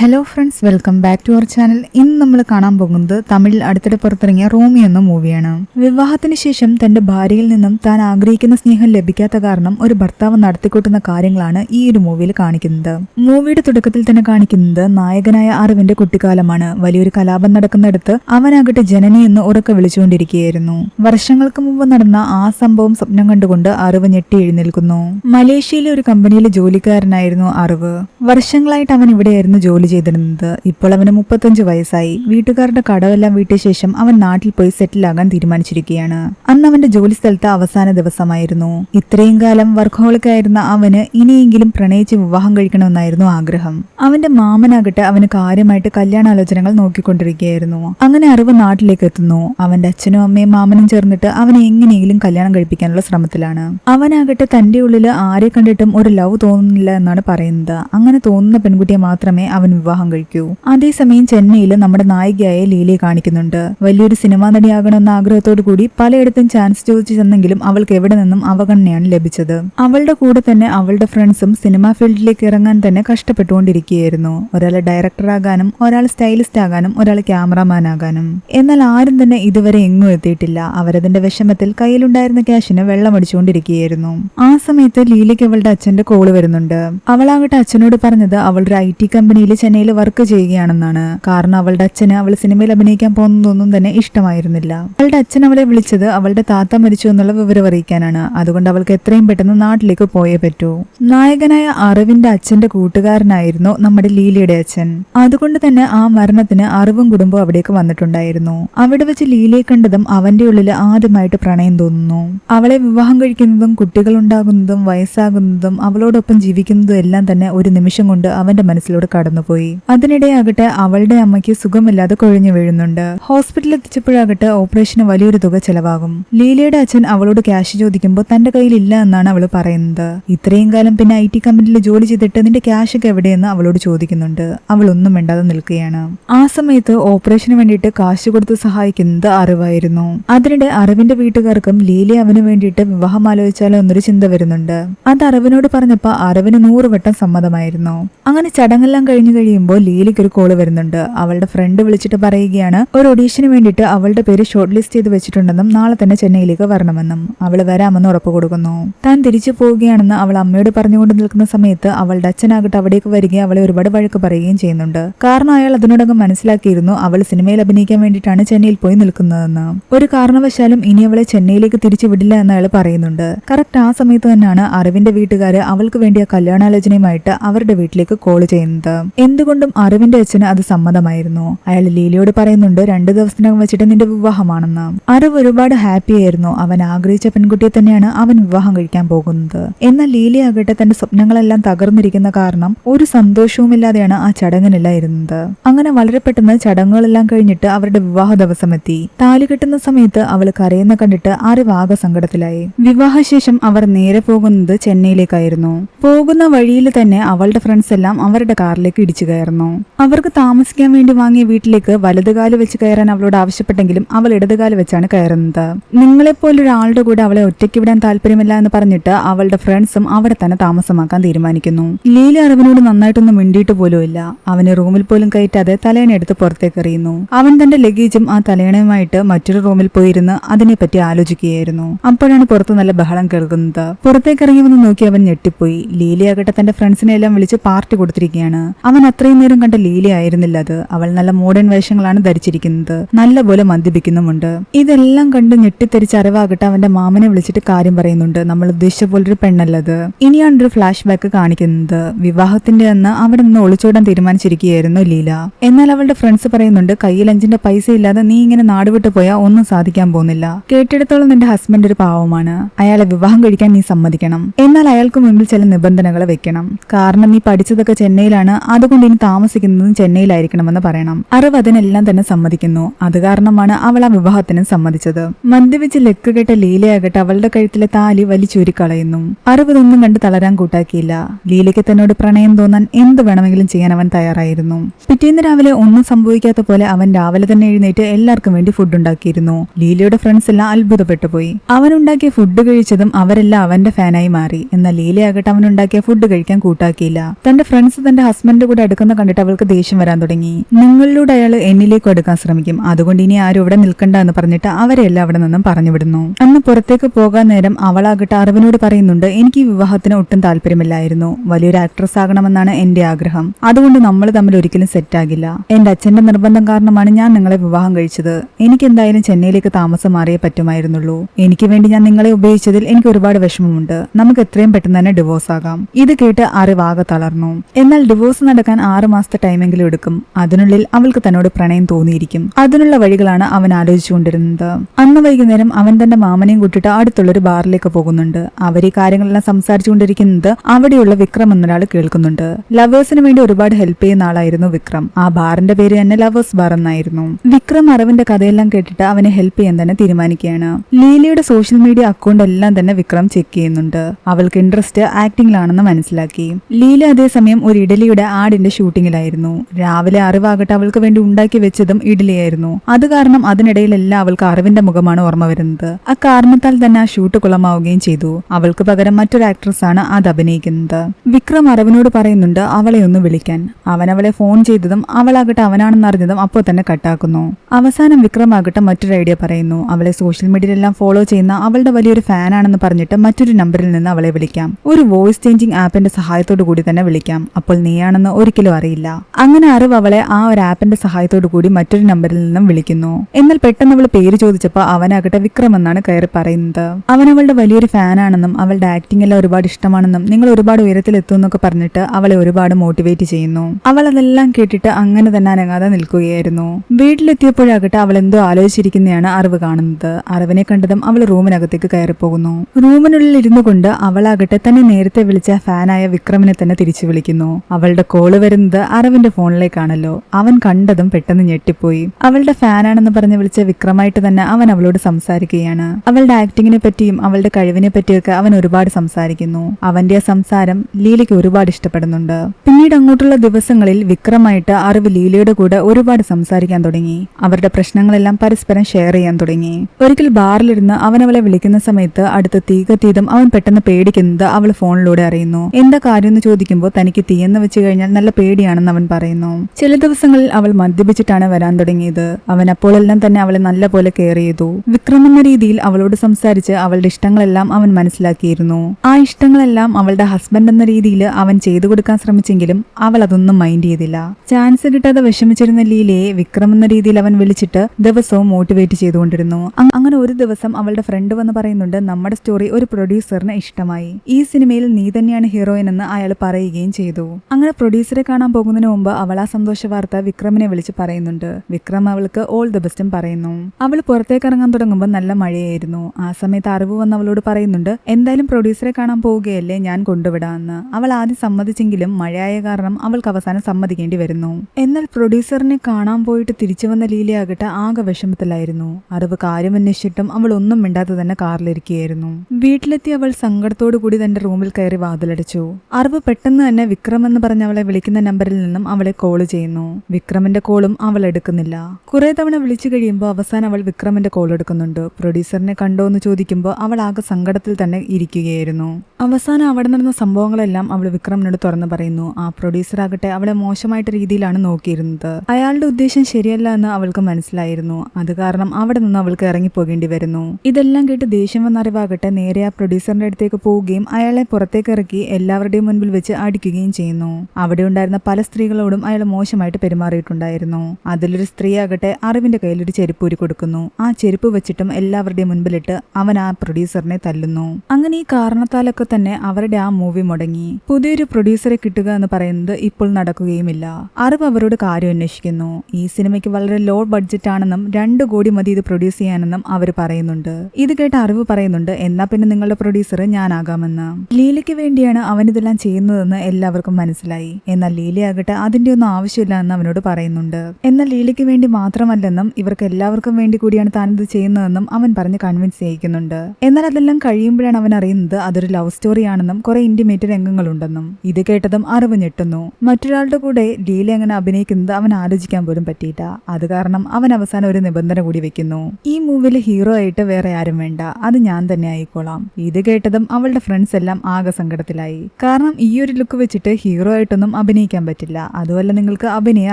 Hello friends welcome back to our channel ഇന്ന് നമ്മൾ കാണാൻ പോകുന്നത് തമിഴിൽ അടുത്തിടെ പുറത്തിറങ്ങിയ റോമി എന്ന മൂവിയാണ്. വിവാഹത്തിന് ശേഷം തന്റെ ഭാര്യയിൽ നിന്നും താൻ ആഗ്രഹിക്കുന്ന സ്നേഹം ലഭിക്കാത്ത കാരണം ഒരു ഭർത്താവ് നടത്തിക്കൂട്ടുന്ന കാര്യങ്ങളാണ് ഈ ഒരു മൂവിയിൽ കാണിക്കുന്നത്. മൂവിയുടെ തുടക്കത്തിൽ തന്നെ കാണിക്കുന്നത് നായകനായ അറിവിന്റെ കുട്ടിക്കാലമാണ്. വലിയൊരു കലാപം നടക്കുന്നിടത്ത് അവനാകട്ടെ ജനനി എന്ന് ഉറക്കെ വിളിച്ചുകൊണ്ടിരിക്കുകയായിരുന്നു. വർഷങ്ങൾക്ക് മുമ്പ് നടന്ന ആ സംഭവം സ്വപ്നം കണ്ടുകൊണ്ട് അറിവ് ഞെട്ടി എഴുന്നേൽക്കുന്നു. മലേഷ്യയിലെ ഒരു കമ്പനിയിലെ ജോലിക്കാരനായിരുന്നു അറിവ്. വർഷങ്ങളായിട്ട് അവൻ ഇവിടെയായിരുന്നു ജോലി ചെയ്തിരുന്നത്. ഇപ്പോൾ അവന് മുപ്പത്തഞ്ച് വയസ്സായി. വീട്ടുകാരുടെ കടമെല്ലാം വീട്ടിയ ശേഷം അവൻ നാട്ടിൽ പോയി സെറ്റിൽ ആകാൻ തീരുമാനിച്ചിരിക്കുകയാണ്. അന്ന് അവന്റെ ജോലി സ്ഥലത്ത് അവസാന ദിവസമായിരുന്നു. ഇത്രയും കാലം വർക്കഹോളിക്കായിരുന്ന അവന് ഇനിയെങ്കിലും പ്രണയിച്ച് വിവാഹം കഴിക്കണമെന്നായിരുന്നു ആഗ്രഹം. അവന്റെ മാമനാകട്ടെ അവന് കാര്യമായിട്ട് കല്യാണാലോചനകൾ നോക്കിക്കൊണ്ടിരിക്കുകയായിരുന്നു. അങ്ങനെ അറിവ് നാട്ടിലേക്ക് എത്തുന്നു. അവന്റെ അച്ഛനും അമ്മയും മാമനും ചേർന്നിട്ട് അവനെ എങ്ങനെയെങ്കിലും കല്യാണം കഴിപ്പിക്കാനുള്ള ശ്രമത്തിലാണ്. അവനാകട്ടെ തന്റെ ഉള്ളിൽ ആരെ കണ്ടിട്ടും ഒരു ലവ് തോന്നുന്നില്ല എന്നാണ് പറയുന്നത്. അങ്ങനെ തോന്നുന്ന പെൺകുട്ടിയെ മാത്രമേ അവൻ വിവാഹം കഴിക്കൂ. അതേസമയം ചെന്നൈയിൽ നമ്മുടെ നായികയായ ലീലയെ കാണിക്കുന്നുണ്ട്. വലിയൊരു സിനിമാ നടിയാകണമെന്ന ആഗ്രഹത്തോടു കൂടി പലയിടത്തും ചാൻസ് ചോദിച്ചു ചെന്നെങ്കിലും അവൾക്ക് എവിടെ നിന്നും അവഗണനയാണ് ലഭിച്ചത്. അവളുടെ കൂടെ തന്നെ അവളുടെ ഫ്രണ്ട്സും സിനിമാ ഫീൽഡിലേക്ക് ഇറങ്ങാൻ തന്നെ കഷ്ടപ്പെട്ടുകൊണ്ടിരിക്കുകയായിരുന്നു. ഒരാൾ ഡയറക്ടറാകാനും ഒരാൾ സ്റ്റൈലിസ്റ്റ് ആകാനും ഒരാൾ ക്യാമറാമാൻ ആകാനും എന്നാൽ ആരും തന്നെ ഇതുവരെ എങ്ങും എത്തിയിട്ടില്ല. അവരതിന്റെ വിഷമത്തിൽ കയ്യിലുണ്ടായിരുന്ന ക്യാഷിന് വെള്ളം അടിച്ചുകൊണ്ടിരിക്കുകയായിരുന്നു ആ സമയത്ത് ലീലയ്ക്ക് അവളുടെ അച്ഛന്റെ കോൾ വരുന്നുണ്ട്. അവളാകട്ടെ അച്ഛനോട് പറഞ്ഞത് അവളുടെ ഐ ടി കമ്പനിയിൽ ചെന്നൈയിൽ വർക്ക് ചെയ്യുകയാണെന്നാണ്. കാരണം അവളുടെ അച്ഛന് അവൾ സിനിമയിൽ അഭിനയിക്കാൻ പോകുന്നതൊന്നും തന്നെ ഇഷ്ടമായിരുന്നില്ല. അവളുടെ അച്ഛൻ അവളെ വിളിച്ചത് അവളുടെ താത്ത മരിച്ചു എന്നുള്ള വിവരം അറിയിക്കാനാണ്. അതുകൊണ്ട് അവൾക്ക് എത്രയും പെട്ടെന്ന് നാട്ടിലേക്ക് പോയേ പറ്റൂ. നായകനായ അറിവിന്റെ അച്ഛന്റെ കൂട്ടുകാരനായിരുന്നു നമ്മുടെ ലീലയുടെ അച്ഛൻ. അതുകൊണ്ട് തന്നെ ആ മരണത്തിന് അറിവും കുടുംബവും അവിടേക്ക് വന്നിട്ടുണ്ടായിരുന്നു. അവിടെ വെച്ച് ലീലയെ കണ്ടതും അവന്റെ ഉള്ളിൽ ആദ്യമായിട്ട് പ്രണയം തോന്നുന്നു. അവളെ വിവാഹം കഴിക്കുന്നതും കുട്ടികൾ ഉണ്ടാകുന്നതും വയസ്സാകുന്നതും അവളോടൊപ്പം ജീവിക്കുന്നതും എല്ലാം തന്നെ ഒരു നിമിഷം കൊണ്ട് അവന്റെ മനസ്സിലൂടെ കടന്നുപോയി. അതിനിടെയാകട്ടെ അവളുടെ അമ്മയ്ക്ക് സുഖമില്ലാതെ കൊഴിഞ്ഞു വീഴുന്നുണ്ട്. ഹോസ്പിറ്റലിൽ എത്തിച്ചപ്പോഴാകട്ടെ ഓപ്പറേഷന് വലിയൊരു തുക ചെലവാകും. ലീലയുടെ അച്ഛൻ അവളോട് ക്യാഷ് ചോദിക്കുമ്പോൾ തന്റെ കയ്യിൽ ഇല്ല എന്നാണ് അവൾ പറയുന്നത്. ഇത്രയും കാലം പിന്നെ ഐ ടി കമ്പനിയിൽ ജോലി ചെയ്തിട്ട് നിന്റെ ക്യാഷ് ഒക്കെ എവിടെയെന്ന് അവളോട് ചോദിക്കുന്നുണ്ട്. അവൾ ഒന്നും മിണ്ടാതെ നിൽക്കുകയാണ്. ആ സമയത്ത് ഓപ്പറേഷന് വേണ്ടിയിട്ട് കാശ് കൊടുത്ത് സഹായിക്കുന്നത് അറിവായിരുന്നു. അതിനിടെ അറിവിന്റെ വീട്ടുകാർക്കും ലീല അവന് വേണ്ടിയിട്ട് വിവാഹം ആലോചിച്ചാലോ എന്നൊരു ചിന്ത വരുന്നുണ്ട്. അത് അറിവിനോട് പറഞ്ഞപ്പോ അറിവിന് നൂറ് വട്ടം സമ്മതമായിരുന്നു. അങ്ങനെ ചടങ്ങെല്ലാം കഴിഞ്ഞു കഴിയുമ്പോൾ ലീലയ്ക്ക് ഒരു കോൾ വരുന്നുണ്ട്. അവളുടെ ഫ്രണ്ട് വിളിച്ചിട്ട് പറയുകയാണ് ഒരു ഒഡീഷന് വേണ്ടിയിട്ട് അവളുടെ പേര് ഷോർട്ട് ലിസ്റ്റ് ചെയ്ത് വെച്ചിട്ടുണ്ടെന്നും നാളെ തന്നെ ചെന്നൈയിലേക്ക് വരണമെന്നും. അവൾ വരാമെന്ന് ഉറപ്പ് കൊടുക്കുന്നു. താൻ തിരിച്ചു പോവുകയാണെന്ന് അവൾ അമ്മയോട് പറഞ്ഞുകൊണ്ട് നിൽക്കുന്ന സമയത്ത് അവളുടെ അച്ഛനാകട്ടെ അവിടേക്ക് വരികയും അവളെ ഒരുപാട് വഴക്ക് പറയുകയും ചെയ്യുന്നുണ്ട്. കാരണം അയാൾ അതിനോടകം മനസ്സിലാക്കിയിരുന്നു അവൾ സിനിമയിൽ അഭിനയിക്കാൻ വേണ്ടിയിട്ടാണ് ചെന്നൈയിൽ പോയി നിൽക്കുന്നതെന്ന്. ഒരു കാരണവശാലും ഇനി അവളെ ചെന്നൈയിലേക്ക് തിരിച്ചു വിടില്ല എന്ന് അയാൾ പറയുന്നുണ്ട്. കറക്റ്റ് ആ സമയത്ത് തന്നെയാണ് അറിവിന്റെ വീട്ടുകാര് അവൾക്ക് വേണ്ടിയ കല്യാണാലോചനയുമായിട്ട് അവരുടെ വീട്ടിലേക്ക് കോൾ ചെയ്യുന്നത്. എന്തുകൊണ്ടും അറിവിന്റെ അച്ഛന് അത് സമ്മതമായിരുന്നു. അയാൾ ലീലയോട് പറയുന്നുണ്ട് രണ്ടു ദിവസത്തിനകം വെച്ചിട്ട് നിന്റെ വിവാഹമാണെന്ന്. അറിവ് ഒരുപാട് ഹാപ്പി ആയിരുന്നു. അവൻ ആഗ്രഹിച്ച പെൺകുട്ടിയെ തന്നെയാണ് അവൻ വിവാഹം കഴിക്കാൻ പോകുന്നത്. എന്നാൽ ലീലയാകട്ടെ തന്റെ സ്വപ്നങ്ങളെല്ലാം തകർന്നിരിക്കുന്ന കാരണം ഒരു സന്തോഷവുമില്ലാതെയാണ് ആ ചടങ്ങിനില്ലായിരുന്നത്. അങ്ങനെ വളരെ പെട്ടെന്ന് ചടങ്ങുകളെല്ലാം കഴിഞ്ഞിട്ട് അവരുടെ വിവാഹ ദിവസം എത്തി താലി കെട്ടുന്ന സമയത്ത് അവൾ കരയുന്ന കണ്ടിട്ട് അറിവ് ആകെ സങ്കടത്തിലായി. വിവാഹശേഷം അവർ നേരെ പോകുന്നത് ചെന്നൈയിലേക്കായിരുന്നു. പോകുന്ന വഴിയിൽ തന്നെ അവളുടെ ഫ്രണ്ട്സ് എല്ലാം അവരുടെ കാറിലേക്ക് ഇടിച്ചു കയറുന്നു. അവർക്ക് താമസിക്കാൻ വേണ്ടി വാങ്ങിയ വീട്ടിലേക്ക് വലതുകാൽ വെച്ച് കയറാൻ അവളോട് ആവശ്യപ്പെട്ടെങ്കിലും അവൾ ഇടതുകാൽ വെച്ചാണ് കയറുന്നത്. നിങ്ങളെപ്പോലൊരാളുടെ കൂടെ അവളെ ഒറ്റയ്ക്ക് വിടാൻ താല്പര്യമില്ല എന്ന് പറഞ്ഞിട്ട് അവളുടെ ഫ്രണ്ട്സും അവിടെ തന്നെ താമസമാക്കാൻ തീരുമാനിക്കുന്നു. ലീല അറിവിനോട് നന്നായിട്ടൊന്നും മിണ്ടിയിട്ട് പോലുമില്ല അവനെ റൂമിൽ പോലും കയറ്റാതെ തലേണ എടുത്ത് പുറത്തേക്ക് എറിയുന്നു. അവൻ തന്റെ ലഗേജും ആ തലേണയുമായിട്ട് മറ്റൊരു റൂമിൽ പോയിരുന്ന് അതിനെപ്പറ്റി ആലോചിക്കുകയായിരുന്നു. അപ്പോഴാണ് പുറത്ത് നല്ല ബഹളം കേൾക്കുന്നത്. പുറത്തേക്ക് ഇറങ്ങി വന്ന് നോക്കി അവൻ ഞെട്ടിപ്പോയി. ലീലയാകട്ടെ തന്റെ ഫ്രണ്ട്സിനെ എല്ലാം വിളിച്ച് പാർട്ടി കൊടുത്തിരിക്കുകയാണ്. അവൻ അത്രയും നേരം കണ്ട ലീലയായിരുന്നില്ല അത്. അവൾ നല്ല മോഡേൺ വേഷങ്ങളാണ് ധരിച്ചിരിക്കുന്നത്. നല്ലപോലെ മദ്യപിക്കുന്നുമുണ്ട്. ഇതെല്ലാം കണ്ട് ഞെട്ടിത്തെരിച്ച് അറിവാകട്ടെ അവന്റെ മാമനെ വിളിച്ചിട്ട് കാര്യം പറയുന്നുണ്ട്. നമ്മൾ ഉദ്ദേശിച്ച പോലൊരു പെണ്ണല്ലത്. ഇനിയാണ് ഒരു ഫ്ലാഷ് ബാക്ക് കാണിക്കുന്നത്. വിവാഹത്തിന്റെ അന്ന് അവിടെ നിന്ന് ഒളിച്ചോടാൻ തീരുമാനിച്ചിരിക്കുകയായിരുന്നു ലീല. എന്നാൽ അവളുടെ ഫ്രണ്ട്സ് പറയുന്നുണ്ട് കയ്യിൽ അഞ്ചിന്റെ പൈസ ഇല്ലാതെ നീ ഇങ്ങനെ നാടുവിട്ട് പോയാൽ ഒന്നും സാധിക്കാൻ പോകുന്നില്ല. കേട്ടിടത്തോളം നിന്റെ ഹസ്ബൻഡ് ഒരു പാവമാണ്. അയാളെ വിവാഹം കഴിക്കാൻ നീ സമ്മതിക്കണം. എന്നാൽ അയാൾക്ക് മുമ്പിൽ ചില നിബന്ധനകൾ വെക്കണം. കാരണം നീ പഠിച്ചതൊക്കെ ചെന്നൈയിലാണ്. അതുകൊണ്ട് ഇനി താമസിക്കുന്നതും ചെന്നൈയിലായിരിക്കണമെന്ന് പറയണം. അറിവ് അതിനെല്ലാം തന്നെ സമ്മതിക്കുന്നു. അത് കാരണമാണ് അവൾ ആ വിവാഹത്തിന് സമ്മതിച്ചത്. മദ്യപിച്ച് ലെക്ക് കെട്ട ലീലയാകട്ടെ അവളുടെ കഴുത്തിലെ താലി വലിച്ചൂരിക്കളയുന്നു ഇതൊന്നും കണ്ട് തളരാൻ കൂട്ടാക്കിയില്ല. ലീലയ്ക്ക് തന്നോട് പ്രണയം തോന്നാൻ എന്ത് വേണമെങ്കിലും ചെയ്യാൻ അവൻ തയ്യാറായിരുന്നു. പിറ്റേന്ന് രാവിലെ ഒന്നും സംഭവിക്കാത്ത പോലെ അവൻ രാവിലെ തന്നെ എഴുന്നേറ്റ് എല്ലാവർക്കും വേണ്ടി ഫുഡ് ഉണ്ടാക്കിയിരുന്നു. ലീലയുടെ ഫ്രണ്ട്സ് എല്ലാം അത്ഭുതപ്പെട്ടു പോയി അവൻ ഉണ്ടാക്കിയ ഫുഡ് കഴിച്ചതും അവരെല്ലാം അവന്റെ ഫാനായി മാറി. എന്നാൽ ലീലയാകട്ടെ അവൻ ഉണ്ടാക്കിയ ഫുഡ് കഴിക്കാൻ കൂട്ടാക്കിയില്ല. തന്റെ ഫ്രണ്ട്സ് തന്റെ ഹസ്ബൻഡ് കൂടെ അടുക്കുന്ന കണ്ടിട്ട് അവൾക്ക് ദേഷ്യം വരാൻ തുടങ്ങി. നിങ്ങളിലൂടെ അയാൾ എന്നിലേക്ക് അടുക്കാൻ ശ്രമിക്കും. അതുകൊണ്ട് ഇനി ആരും ഇവിടെ നിൽക്കണ്ട എന്ന് പറഞ്ഞിട്ട് അവരെല്ലാം അവിടെ നിന്നും പറഞ്ഞു വിടുന്നു. അന്ന് പുറത്തേക്ക് പോകാൻ നേരം അവളാകട്ടെ അറിവിനോട് പറയുന്നുണ്ട് എനിക്ക് വിവാഹത്തിന് ഒട്ടും താല്പര്യമില്ലായിരുന്നു. വലിയൊരു ആക്ട്രസ് ആകണമെന്നാണ് എന്റെ ആഗ്രഹം. അതുകൊണ്ട് നമ്മൾ തമ്മിൽ ഒരിക്കലും സെറ്റ് ആകില്ല. എന്റെ അച്ഛന്റെ നിർബന്ധം കാരണമാണ് ഞാൻ നിങ്ങളെ വിവാഹം കഴിച്ചത്. എനിക്ക് എന്തായാലും ചെന്നൈയിലേക്ക് താമസം മാറിയേ പറ്റുമായിരുന്നുള്ളൂ. എനിക്ക് വേണ്ടി ഞാൻ നിങ്ങളെ ഉപയോഗിച്ചതിൽ എനിക്ക് ഒരുപാട് വിഷമമുണ്ട്. നമുക്ക് എത്രയും പെട്ടെന്ന് തന്നെ ഡിവോഴ്സ് ആകാം. ഇത് കേട്ട് അറിവാകെ തളർന്നു. എന്നാൽ ഡിവോഴ്സ് നടക്കാൻ ആറ് മാസത്തെ ടൈമെങ്കിലും എടുക്കും. അതിനുള്ളിൽ അവൾക്ക് തന്നോട് പ്രണയം തോന്നിയിരിക്കും. അതിനുള്ള വഴികളാണ് അവൻ ആലോചിച്ചുകൊണ്ടിരുന്നത് അന്ന് വൈകുന്നേരം അവൻ തന്റെ മാമനെയും കൂട്ടിയിട്ട് അടുത്തുള്ളൊരു ബാറിലേക്ക് പോകുന്നുണ്ട്. അവർ ഈ കാര്യങ്ങളെല്ലാം സംസാരിച്ചുകൊണ്ടിരിക്കുന്നത് അവിടെയുള്ള വിക്രം എന്നൊരാൾ കേൾക്കുന്നുണ്ട്. ലവേഴ്സിന് വേണ്ടി ഒരുപാട് ഹെൽപ്പ് ചെയ്യുന്ന ആളായിരുന്നു വിക്രം. ആ ബാറിന്റെ പേര് തന്നെ ലവേഴ്സ് ബാർ എന്നായിരുന്നു. വിക്രം അറിവിന്റെ കഥയെല്ലാം കേട്ടിട്ട് അവനെ ഹെൽപ്പ് ചെയ്യാൻ തന്നെ തീരുമാനിക്കുകയാണ്. ലീലയുടെ സോഷ്യൽ മീഡിയ അക്കൗണ്ട് എല്ലാം തന്നെ വിക്രം ചെക്ക് ചെയ്യുന്നുണ്ട്. അവൾക്ക് ഇൻട്രസ്റ്റ് ആക്ടിംഗിലാണെന്ന് മനസ്സിലാക്കി. ലീല അതേസമയം ഒരു ഇഡലിയുടെ ആടിന്റെ ഷൂട്ടിങ്ങിലായിരുന്നു. രാവിലെ അറിവാകട്ടെ അവൾക്ക് വേണ്ടി ഉണ്ടാക്കി വെച്ചതും ഇഡ്ഡലിയായിരുന്നു. അത് കാരണം അതിനിടയിലെല്ലാം അവൾക്ക് അറിവിന്റെ മുഖമാണ് ഓർമ്മ വരുന്നത്. ആ കാരണത്താൽ തന്നെ ആ ഷൂട്ട് കുളമാവുകയും ചെയ്തു. അവൾക്ക് പകരം മറ്റൊരു ആക്ട്രസ് ആണ് അത് അഭിനയിക്കുന്നത്. വിക്രം അറിവിനോട് പറയുന്നുണ്ട് അവളെ ഒന്ന് വിളിക്കാൻ. അവൻ അവളെ ഫോൺ ചെയ്തതും അവളാകട്ടെ അവനാണെന്ന് അറിഞ്ഞതും അപ്പോൾ തന്നെ കട്ടാക്കുന്നു. അവസാനം വിക്രം ആകട്ടെ മറ്റൊരു ഐഡിയ പറയുന്നു. അവളെ സോഷ്യൽ മീഡിയയിലെല്ലാം ഫോളോ ചെയ്യുന്ന അവളുടെ വലിയൊരു ഫാനാണെന്ന് പറഞ്ഞിട്ട് മറ്റൊരു നമ്പറിൽ നിന്ന് അവളെ വിളിക്കാം. ഒരു വോയിസ് ചേഞ്ചിങ് ആപ്പിന്റെ സഹായത്തോടു കൂടി തന്നെ വിളിക്കാം. അപ്പോൾ നീയാണെന്ന് ഒരിക്കലും അറിയില്ല. അങ്ങനെ അറിവ് അവളെ ആ ഒരു ആപ്പിന്റെ സഹായത്തോടു കൂടി മറ്റൊരു നമ്പറിൽ നിന്നും വിളിക്കുന്നു. എന്നാൽ പെട്ടെന്ന് അവൾ പേര് ചോദിച്ചപ്പോൾ അവനാകട്ടെ വിക്രം എന്നാണ് കയറി പറയുന്നത്. അവൻ അവളുടെ വലിയൊരു ഫാനാണെന്നും അവളുടെ ആക്ടിംഗ് എല്ലാം ഒരുപാട് ഇഷ്ടമാണെന്നും നിങ്ങൾ ഒരുപാട് ഉയരത്തിൽ എന്നൊക്കെ പറഞ്ഞിട്ട് അവളെ ഒരുപാട് മോട്ടിവേറ്റ് ചെയ്യുന്നു. അവൾ അതെല്ലാം കേട്ടിട്ട് അങ്ങനെ തന്നെ അനങ്ങാതെ നിൽക്കുകയായിരുന്നു. വീട്ടിലെത്തിയപ്പോഴാകട്ടെ അവൾ എന്തോ ആലോചിച്ചിരിക്കുന്നതാണ് അറിവ് കാണുന്നത്. അറിവിനെ കണ്ടതും അവൾ റൂമിനകത്തേക്ക് കയറി പോകുന്നു റൂമിനുള്ളിൽ ഇരുന്നു കൊണ്ട് അവളാകട്ടെ തന്നെ നേരത്തെ വിളിച്ച ഫാനായ വിക്രമിനെ തന്നെ തിരിച്ചു വിളിക്കുന്നു. അവളുടെ കോൾ വരുന്നത് അറിവിന്റെ ഫോണിലേക്കാണല്ലോ. അവൻ കണ്ടതും പെട്ടെന്ന് ഞെട്ടിപ്പോയി. അവളുടെ ഫാനാണെന്ന് പറഞ്ഞ് വിളിച്ച വിക്രമായിട്ട് തന്നെ അവൻ അവളോട് സംസാരിക്കുകയാണ്. അവളുടെ ആക്ടിങ്ങിനെ പറ്റിയും അവളുടെ കഴിവിനെ പറ്റിയൊക്കെ അവൻ ഒരുപാട് സംസാരിക്കുന്നു. അവന്റെ ആ സംസാരം ലീലയ്ക്ക് ഒരുപാട് ഇഷ്ടപ്പെടുന്നുണ്ട്. പിന്നീട് അങ്ങോട്ടുള്ള ദിവസങ്ങളിൽ വിക്രമായിട്ട് അറിവ് ലീലയുടെ കൂടെ ഒരുപാട് സംസാരിക്കാൻ തുടങ്ങി. അവരുടെ പ്രശ്നങ്ങളെല്ലാം പരസ്പരം ഷെയർ ചെയ്യാൻ തുടങ്ങി. ഒരിക്കൽ ബാറിലിരുന്ന് അവൻ അവളെ വിളിക്കുന്ന സമയത്ത് അടുത്ത് തീ കത്തിയതും അവൻ പെട്ടെന്ന് പേടിക്കുന്നത് അവൾ ഫോണിലൂടെ അറിയുന്നു. എന്താ കാര്യം എന്ന് ചോദിക്കുമ്പോൾ തനിക്ക് തീയെന്ന് വെച്ച് കഴിഞ്ഞാൽ നല്ല പേടിയാണെന്ന് അവൻ പറയുന്നു. ചില ദിവസങ്ങളിൽ അവൾ മദ്യപിച്ചിട്ടാണ് വരാൻ തുടങ്ങിയത്. അവൻ അപ്പോഴെല്ലാം തന്നെ അവളെ നല്ല പോലെ കെയർ ചെയ്തു. വിക്രം എന്ന രീതിയിൽ അവളോട് സംസാരിച്ച് അവളുടെ ഇഷ്ടങ്ങളെല്ലാം അവൻ മനസ്സിലാക്കിയിരുന്നു. ആ ഇഷ്ടങ്ങളെല്ലാം അവളുടെ ഹസ്ബൻഡ് എന്ന രീതിയിൽ അവൻ ചെയ്തു കൊടുക്കാൻ ശ്രമിച്ചെങ്കിലും അവൾ അതൊന്നും മൈൻഡ് ചെയ്തില്ല. ചാൻസ് കിട്ടാതെ വിഷമിച്ചിരുന്ന ലീലയെ വിക്രം എന്ന രീതിയിൽ അവൻ വിളിച്ചിട്ട് ദിവസവും മോട്ടിവേറ്റ് ചെയ്തുകൊണ്ടിരുന്നു. അങ് അങ്ങനെ ഒരു ദിവസം അവളുടെ ഫ്രണ്ട് വന്ന് പറയുന്നുണ്ട് നമ്മുടെ സ്റ്റോറി ഒരു പ്രൊഡ്യൂസറിന് ഇഷ്ടമായി. ഈ സിനിമയിൽ നീ തന്നെയാണ് ഹീറോയിൻ എന്ന് അയാൾ പറയുകയും ചെയ്തു. അങ്ങനെ പ്രൊഡ്യൂസറെ കാണാൻ പോകുന്നതിന് മുമ്പ് അവൾ ആ സന്തോഷ വാർത്ത വിക്രമിനെ വിളിച്ച് പറയുന്നുണ്ട്. വിക്രം അവൾക്ക് ഓൾ ദ ബെസ്റ്റും പറയുന്നു. അവൾ പുറത്തേക്ക് ഇറങ്ങാൻ തുടങ്ങുമ്പോൾ നല്ല മഴയായിരുന്നു. ആ സമയത്ത് അറിവ് വന്ന് അവളോട് പറയുന്നുണ്ട് എന്തായാലും പ്രൊഡ്യൂസറെ കാണാൻ പോവുകയല്ലേ ഞാൻ കൊണ്ടുവിടാമെന്ന് അവൾ ആദ്യം സമ്മതിച്ചെങ്കിലും മഴയായ കാരണം അവൾക്ക് അവസാനം സമ്മതിക്കേണ്ടി വരുന്നു. എന്നാൽ പ്രൊഡ്യൂസറിനെ കാണാൻ പോയിട്ട് തിരിച്ചു വന്ന ലീലയാകട്ടെ ആകെ വിഷമത്തിലായിരുന്നു. അറിവ് കാര്യം അന്വേഷിച്ചിട്ടും അവൾ ഒന്നും മിണ്ടാതെ തന്നെ കാറിലിരിക്കുകയായിരുന്നു. വീട്ടിലെത്തി അവൾ സങ്കടത്തോടു കൂടി തന്റെ റൂമിൽ കയറി വാതിലടിച്ചു. അറിവ് പെട്ടെന്ന് തന്നെ വിക്രം എന്ന് പറഞ്ഞ് അവളെ വിളിക്കുന്ന നമ്പറിൽ നിന്നും അവളെ കോൾ ചെയ്യുന്നു. വിക്രമിന്റെ കോളും അവൾ എടുക്കുന്നില്ല. കുറെ തവണ വിളിച്ചു കഴിയുമ്പോൾ അവസാനം അവൾ വിക്രമിന്റെ കോൾ എടുക്കുന്നുണ്ട്. പ്രൊഡ്യൂസറിനെ കണ്ടോ എന്ന് ചോദിക്കുമ്പോൾ അവൾ ആകെ സങ്കടത്തിൽ തന്നെ ഇരിക്കുകയായിരുന്നു. അവസാനം അവിടെ നടന്ന സംഭവങ്ങളെല്ലാം അവൾ വിക്രമിനോട് തുറന്നു പറയുന്നു. ആ പ്രൊഡ്യൂസർ ആകട്ടെ അവളെ മോശമായിട്ട് രീതിയിലാണ് നോക്കിയിരുന്നത്. അയാളുടെ ഉദ്ദേശം ശരിയല്ല എന്ന് അവൾക്ക് മനസ്സിലായിരുന്നു. അത് കാരണം അവിടെ നിന്ന് അവൾക്ക് ഇറങ്ങിപ്പോകേണ്ടി വരുന്നു. ഇതെല്ലാം കേട്ട് ദേഷ്യം വന്ന വന്നറിവാകട്ടെ നേരെ ആ പ്രൊഡ്യൂസറിന്റെ അടുത്തേക്ക് പോവുകയും അയാളെ പുറത്തേക്ക് ഇറക്കി എല്ലാവരുടെയും മുൻപിൽ വെച്ച് അടിക്കുകയും ചെയ്യുന്നു. അവിടെ ഉണ്ടായിരുന്ന പല സ്ത്രീകളോടും അയാൾ മോശമായിട്ട് പെരുമാറിയിട്ടുണ്ടായിരുന്നു. അതിലൊരു സ്ത്രീ ആകട്ടെ അറിവിന്റെ കയ്യിൽ ഒരു ചെരുപ്പ് ഊരി കൊടുക്കുന്നു. ആ ചെരുപ്പ് വെച്ചിട്ടും എല്ലാവരുടെയും മുൻപിലിട്ട് അവൻ ആ പ്രൊഡ്യൂസറിനെ തല്ലുന്നു. അങ്ങനെ ഈ കാരണത്താലൊക്കെ തന്നെ അവരുടെ ആ മൂവി മുടങ്ങി. പുതിയൊരു പ്രൊഡ്യൂസറെ കിട്ടുക എന്ന് പറയുന്നത് ഇപ്പോൾ നടക്കുകയുമില്ല. അറിവ് അവരോട് കാര്യം അന്വേഷിക്കുന്നു. ഈ സിനിമയ്ക്ക് വളരെ ലോ ബഡ്ജറ്റ് ആണെന്നും രണ്ടു കോടി മതി ഇത് പ്രൊഡ്യൂസ് ചെയ്യാനെന്നും അവർ പറയുന്നുണ്ട്. ഇത് കേട്ട് അറിവ് പറയുന്നുണ്ട് എന്നാ പിന്നെ നിങ്ങളുടെ പ്രൊഡ്യൂസർ ഞാനാകാമെന്ന്. ലീലയ്ക്ക് വേണ്ടിയാണ് അവൻ ഇതെല്ലാം ചെയ്യുന്നതെന്ന് എല്ലാവർക്കും മനസ്സിലായി. എന്നാൽ ലീലയാകട്ടെ അതിന്റെ ഒന്നും ആവശ്യമില്ല എന്ന് അവനോട് പറയുന്നുണ്ട്. എന്നാൽ ലീലയ്ക്ക് വേണ്ടി മാത്രമല്ലെന്നും ഇവർക്ക് എല്ലാവർക്കും വേണ്ടി കൂടിയാണ് താൻ ഇത് ചെയ്യുന്നതെന്നും അവൻ പറഞ്ഞ് കൺവിൻസ് ചെയ്യിക്കുന്നുണ്ട്. എന്നാൽ അതെല്ലാം കഴിയുമ്പോഴാണ് അവൻ അറിയുന്നത് അതൊരു ലവ് സ്റ്റോറിയാണെന്നും കുറെ ഇന്റിമേറ്റ് രംഗങ്ങളുണ്ടെന്നും. ഇത് കേട്ടതും അറിവ് ഞെട്ടുന്നു. മറ്റൊരാളുടെ കൂടെ ലീല എങ്ങനെ അഭിനയിക്കുന്നത് അവൻ ആലോചിക്കാൻ പോലും പറ്റിയില്ല അത് കാരണം അവൻ അവസാനം ഒരു നിബന്ധന കൂടി വെക്കുന്നു. ഈ മൂവിൽ ഹീറോ ആയിട്ട് വേറെ ആരും വേണ്ട. അത് ഞാൻ തന്നെ ആയിക്കോളാം. ഇത് കേട്ടതും അവളുടെ ഫ്രണ്ട്സ് എല്ലാം ആകെ സങ്കടത്തിലായി. കാരണം ഈ ഒരു ലുക്ക് വെച്ചിട്ട് ഹീറോ ആയിട്ടൊന്നും അഭിനയിക്കാൻ പറ്റില്ല. അതുമല്ല നിങ്ങൾക്ക് അഭിനയം